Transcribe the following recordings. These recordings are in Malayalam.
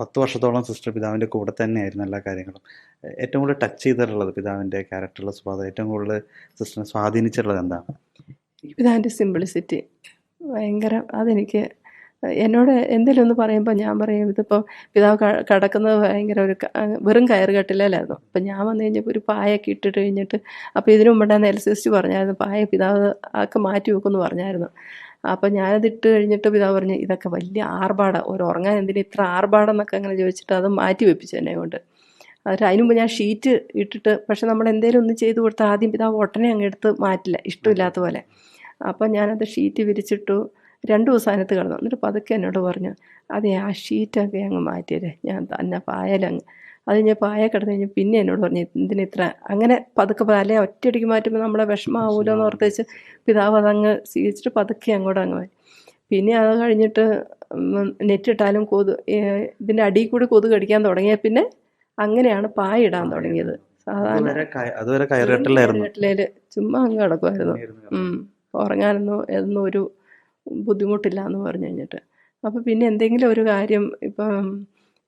പത്ത് വർഷത്തോളം സിസ്റ്റർ പിതാവിന്റെ കൂടെ തന്നെയായിരുന്നു എല്ലാ കാര്യങ്ങളും. ഏറ്റവും കൂടുതൽ ടച്ച് ചെയ്തിട്ടുള്ളത് പിതാവിന്റെ ക്യാരക്ടറുള്ള സ്വഭാവം ഏറ്റവും കൂടുതൽ സിസ്റ്ററിനെ സ്വാധീനിച്ചിട്ടുള്ളത് എന്താണ്? പിതാവിന്റെ സിംപ്ലിസിറ്റി ഭയങ്കര അതെനിക്ക് എന്നോട് എന്തെങ്കിലും ഒന്ന് പറയുമ്പോൾ ഞാൻ പറയും ഇതിപ്പോൾ പിതാവ് കിടക്കുന്നത് ഭയങ്കര ഒരു വെറും കയറ് കെട്ടിലായിരുന്നു അപ്പം ഞാൻ വന്നു കഴിഞ്ഞപ്പോൾ ഒരു പായൊക്കെ ഇട്ടിട്ട് കഴിഞ്ഞിട്ട് അപ്പോൾ ഇതിനു മുമ്പ് എൽ സിസ്റ്റ് പറഞ്ഞായിരുന്നു പായ പിതാവ് ആക്കെ മാറ്റി വെക്കുമെന്ന് പറഞ്ഞായിരുന്നു. അപ്പം ഞാനത് ഇട്ട് കഴിഞ്ഞിട്ട് പിതാവ് പറഞ്ഞു ഇതൊക്കെ വലിയ ആർഭാടാണ് ഒരു ഉറങ്ങാൻ എന്തിനാ ഇത്ര ആർഭാടെന്നൊക്കെ അങ്ങനെ ചോദിച്ചിട്ട് അത് മാറ്റി വെപ്പിച്ചു എന്നെ കൊണ്ട്. എന്നിട്ട് അതിനു മുമ്പ് ഞാൻ ഷീറ്റ് ഇട്ടിട്ട് പക്ഷെ നമ്മൾ എന്തെങ്കിലും ഒന്ന് ചെയ്ത് കൊടുത്താൽ ആദ്യം പിതാവ് ഉടനെ അങ്ങ് എടുത്ത് മാറ്റില്ല ഇഷ്ടമില്ലാത്ത പോലെ. അപ്പം ഞാനത് ഷീറ്റ് വിരിച്ചിട്ടു രണ്ട് ദിവസം അതിനകത്ത് കിടന്നു. എന്നിട്ട് പതുക്കെ എന്നോട് പറഞ്ഞു അതെ ആ ഷീറ്റൊക്കെ അങ്ങ് മാറ്റിയല്ലേ ഞാൻ തന്നെ പായലങ്ങ് അത് ഞാൻ പായ കിടന്നു കഴിഞ്ഞ് പിന്നെ എന്നോട് പറഞ്ഞു എന്തിനാ ഇത്ര? അങ്ങനെ പതുക്കെ അല്ലെ ഒറ്റയടിക്ക് മാറ്റുമ്പോൾ നമ്മളെ വിഷമാവൂലോ എന്ന് ഓർത്ത് വെച്ച് പിതാവ് അതങ്ങ് സ്വീകരിച്ചിട്ട് പതുക്കെ അങ്ങോട്ട് അങ്ങ് മാറ്റി. പിന്നെ അത് കഴിഞ്ഞിട്ട് നെറ്റിട്ടാലും കൊതു ഇതിന്റെ അടിയിൽ കൂടി കൊതു കടിക്കാൻ തുടങ്ങിയ പിന്നെ അങ്ങനെയാണ് പായ ഇടാൻ തുടങ്ങിയത്. സാധാരണ ചുമ്മാ അങ്ങ് കിടക്കുമായിരുന്നു. ഉറങ്ങാനൊന്നും എന്നും ഒരു ബുദ്ധിമുട്ടില്ല എന്ന് പറഞ്ഞു കഴിഞ്ഞിട്ട്. അപ്പോൾ പിന്നെ എന്തെങ്കിലും ഒരു കാര്യം ഇപ്പം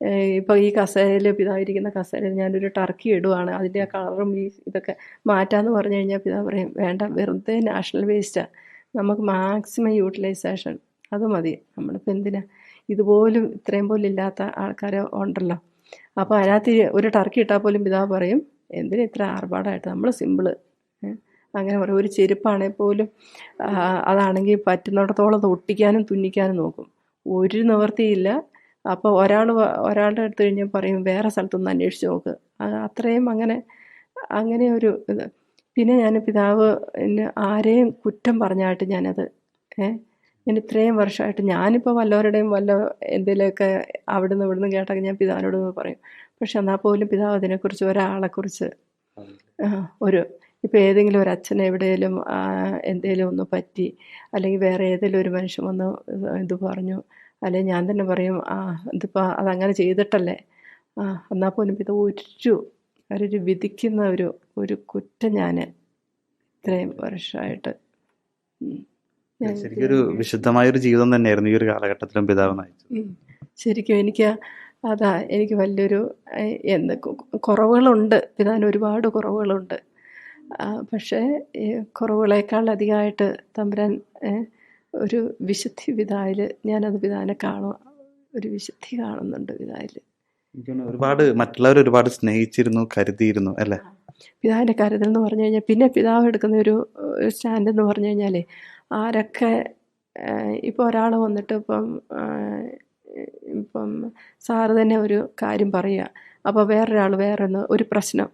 ഏഹ് ഇപ്പം ഈ കസേരയിൽ പിതാവിരിക്കുന്ന കസേരയിൽ ഞാനൊരു ടർക്കി ഇടുവാണ്. അതിന്റെ ആ കളറും ഈ ഇതൊക്കെ മാറ്റാന്ന് പറഞ്ഞു കഴിഞ്ഞാൽ പിതാവ് പറയും വേണ്ട വെറുതെ നാഷണൽ വേസ്റ്റാണ് നമുക്ക് മാക്സിമം യൂട്ടിലൈസേഷൻ. അത് മതി. നമ്മളിപ്പോൾ എന്തിനാ? ഇതുപോലും ഇത്രയും പോലും ഇല്ലാത്ത ആൾക്കാർ ഉണ്ടല്ലോ. അപ്പോൾ അതിനകത്ത് ഒരു ടർക്കി ഇട്ടാൽ പോലും പിതാവ് പറയും എന്തിനാ ഇത്ര ആർഭാടായിട്ട്? നമ്മൾ സിമ്പിൾ. അങ്ങനെ പറയും. ഒരു ചെരുപ്പാണെങ്കിൽ പോലും അതാണെങ്കിൽ പറ്റുന്നിടത്തോളം ഒട്ടിക്കാനും തുന്നിക്കാനും നോക്കും. ഒരു നിവൃത്തിയില്ല അപ്പോൾ ഒരാൾ ഒരാളുടെ അടുത്ത് കഴിഞ്ഞാൽ പറയും വേറെ സ്ഥലത്തൊന്ന് അന്വേഷിച്ച് നോക്ക്. അത്രയും അങ്ങനെ അങ്ങനെ ഒരു ഇത്. പിന്നെ ഞാൻ പിതാവ് ആരെയും കുറ്റം പറഞ്ഞായിട്ട് ഞാനത് ഏ ഞാൻ ഇത്രയും വർഷമായിട്ട് ഞാനിപ്പോൾ വല്ലവരുടെയും വല്ല എന്തെങ്കിലുമൊക്കെ അവിടുന്ന് ഇവിടുന്ന് കേട്ടൊക്കെ ഞാൻ പിതാവിനോട് പറയും. പക്ഷെ എന്നാൽ പോലും പിതാവ് അതിനെക്കുറിച്ച് ഒരാളെക്കുറിച്ച് ഒരു ഇപ്പോൾ ഏതെങ്കിലും ഒരു അച്ഛനെ എവിടെയെങ്കിലും എന്തെങ്കിലും ഒന്ന് പറ്റി അല്ലെങ്കിൽ വേറെ ഏതെങ്കിലും ഒരു മനുഷ്യൻ വന്ന് ഇത് പറഞ്ഞു അല്ലെങ്കിൽ ഞാൻ തന്നെ പറയും ആ ഇതിപ്പോൾ അതങ്ങനെ ചെയ്തിട്ടല്ലേ? ആ എന്നാൽ പോലും ഇത് ഒരു ഒരു വിധിക്കുന്ന ഒരു ഒരു കുറ്റം ഞാൻ ഇത്രയും വർഷമായിട്ട് ഉം, ഞാൻ ശരിക്കും ഒരു വിശുദ്ധമായൊരു ജീവിതം തന്നെയായിരുന്നു ഈ ഒരു കാലഘട്ടത്തിലും പിതാവ് നയിച്ചു ശരിക്കും എനിക്ക് അതാ എനിക്ക് വലിയൊരു എന്ത് കുറവുകളുണ്ട്. പിതാവിന് ഒരുപാട് കുറവുകളുണ്ട്. പക്ഷേ കുറവുകളേക്കാൾ അധികമായിട്ട് തമ്പുരാൻ ഒരു വിശുദ്ധി വിധായിൽ ഞാനത് വിധാനെ കാണുക ഒരു വിശുദ്ധി കാണുന്നുണ്ട് വിധായിൽ ഒരുപാട് മറ്റുള്ളവർ ഒരുപാട് സ്നേഹിച്ചിരുന്നു കരുതിയിരുന്നു അല്ലേ? പിതാവിന്റെ കരുതൽ എന്ന് പറഞ്ഞു കഴിഞ്ഞാൽ പിന്നെ പിതാവ് എടുക്കുന്ന ഒരു സ്റ്റാൻഡ് എന്ന് പറഞ്ഞു കഴിഞ്ഞാൽ ആരൊക്കെ ഇപ്പോൾ ഒരാൾ വന്നിട്ട് ഇപ്പം ഇപ്പം സാറ് തന്നെ ഒരു കാര്യം പറയുക അപ്പോൾ വേറൊരാൾ വേറൊന്ന് ഒരു പ്രശ്നം.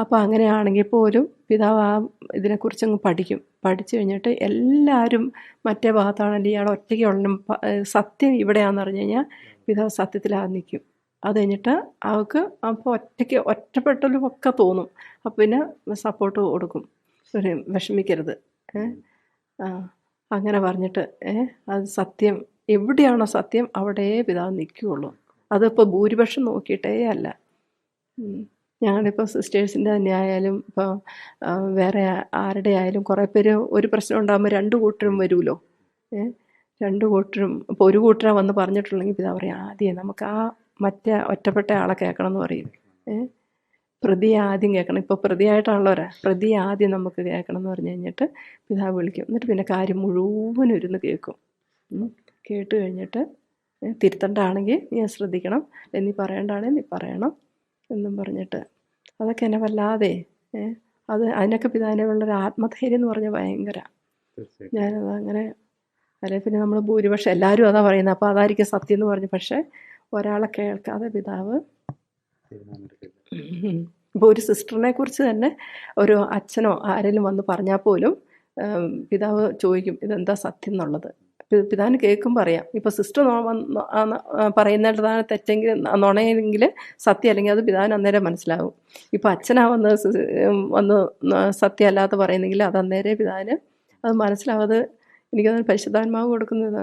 അപ്പോൾ അങ്ങനെയാണെങ്കിൽ പോലും പിതാവ് ആ ഇതിനെക്കുറിച്ച് അങ്ങ് പഠിക്കും. പഠിച്ചു കഴിഞ്ഞിട്ട് എല്ലാവരും മറ്റേ ഭാഗത്താണെങ്കിൽ ഇയാൾ ഒറ്റയ്ക്ക് ഉള്ള സത്യം ഇവിടെയാണെന്ന് പറഞ്ഞു കഴിഞ്ഞാൽ പിതാവ് സത്യത്തിലാ നിൽക്കും. അത് കഴിഞ്ഞിട്ട് അവൾക്ക് അപ്പോൾ ഒറ്റയ്ക്ക് ഒറ്റപ്പെട്ടലും ഒക്കെ തോന്നും. അപ്പോൾ പിന്നെ സപ്പോർട്ട് കൊടുക്കും. ഒരു വിഷമിക്കരുത്. അങ്ങനെ പറഞ്ഞിട്ട് അത് സത്യം എവിടെയാണോ സത്യം അവിടെ പിതാവ് നിൽക്കുകയുള്ളൂ. അതിപ്പോൾ ഭൂരിപക്ഷം നോക്കിയിട്ടേ അല്ല. ഞങ്ങളിപ്പോൾ സിസ്റ്റേഴ്സിന്റെ തന്നെ ആയാലും ഇപ്പോൾ വേറെ ആരുടെ ആയാലും കുറേ പേര് ഒരു പ്രശ്നം ഉണ്ടാകുമ്പോൾ രണ്ട് കൂട്ടരും വരുമല്ലോ രണ്ട് കൂട്ടരും ഇപ്പോൾ ഒരു കൂട്ടരാ വന്ന് പറഞ്ഞിട്ടുണ്ടെങ്കിൽ പിതാ പറയും ആദ്യം നമുക്ക് ആ മറ്റേ ഒറ്റപ്പെട്ട ആളെ കേൾക്കണം എന്ന് പറയും പ്രതി ആദ്യം കേൾക്കണം ഇപ്പോൾ പ്രതിയായിട്ടുള്ളവരാ പ്രതി ആദ്യം നമുക്ക് കേൾക്കണം എന്ന് പറഞ്ഞു കഴിഞ്ഞിട്ട് പിതാവ് വിളിക്കും. എന്നിട്ട് പിന്നെ കാര്യം മുഴുവൻ ഇരുന്ന് കേൾക്കും കേട്ട് കഴിഞ്ഞിട്ട് തിരുത്തണ്ടാണെങ്കിൽ നീ ശ്രദ്ധിക്കണം. നീ പറയണ്ടാണെങ്കിൽ നീ പറയണം. എന്നും പറഞ്ഞിട്ട്. അതൊക്കെ എന്നെ വല്ലാതെ അത് അതിനൊക്കെ പിതാവിനുള്ളൊരു ആത്മധൈര്യം എന്ന് പറഞ്ഞാൽ ഭയങ്കര. ഞാനത് അങ്ങനെ അല്ലെ പിന്നെ നമ്മൾ ഭൂരിപക്ഷം എല്ലാവരും അതാ പറയുന്നത് അപ്പോൾ അതായിരിക്കും സത്യം എന്ന് പറഞ്ഞു. പക്ഷേ ഒരാളെ കേൾക്കാതെ പിതാവ് ഇപ്പോൾ ഒരു സിസ്റ്ററിനെ കുറിച്ച് തന്നെ ഒരു അച്ഛനോ ആരെങ്കിലും വന്ന് പറഞ്ഞാൽ പോലും പിതാവ് ചോദിക്കും ഇതെന്താ സത്യം എന്നുള്ളത്? പിതാവിന് കേൾക്കുമ്പോൾ അറിയാം. ഇപ്പോൾ സിസ്റ്റർ പറയുന്നതാണ് തെറ്റെങ്കിൽ നുണയെങ്കിൽ സത്യം അല്ലെങ്കിൽ അത് പിതാവിന് അന്നേരം മനസ്സിലാവും. ഇപ്പോൾ അച്ഛനാ വന്ന് വന്ന് സത്യമല്ലാത്ത പറയുന്നെങ്കിൽ അത് അന്നേരം പിതാവിന് അത് മനസ്സിലാവാതെ എനിക്കതൊരു പരിശുദ്ധാത്മാവ് കൊടുക്കുന്നത്